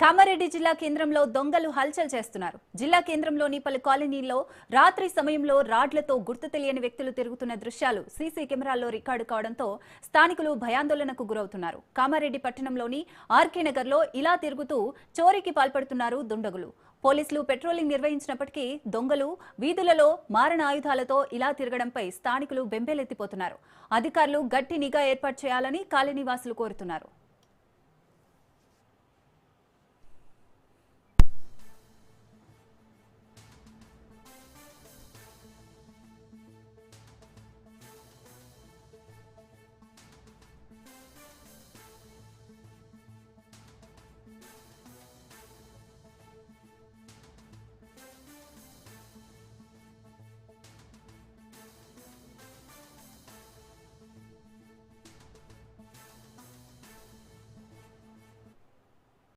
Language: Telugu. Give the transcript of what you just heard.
కామారెడ్డి జిల్లా కేంద్రంలో దొంగలు హల్చల్ చేస్తున్నారు. జిల్లా కేంద్రంలోని పలు కాలనీల్లో రాత్రి సమయంలో రాడ్లతో గుర్తు తెలియని వ్యక్తులు తిరుగుతున్న దృశ్యాలు సీసీ కెమెరాల్లో రికార్డు కావడంతో స్థానికులు భయాందోళనకు గురవుతున్నారు. కామారెడ్డి పట్టణంలోని ఆర్కే నగర్లో ఇలా తిరుగుతూ చోరీకి పాల్పడుతున్నారు దుండగులు. పోలీసులు పెట్రోలింగ్ నిర్వహించినప్పటికీ దొంగలు వీధులలో మారణ ఆయుధాలతో ఇలా తిరగడంపై స్థానికులు బెంబేలెత్తిపోతున్నారు. అధికారులు గట్టి నిఘా ఏర్పాటు చేయాలని కాలనీవాసులు కోరుతున్నారు.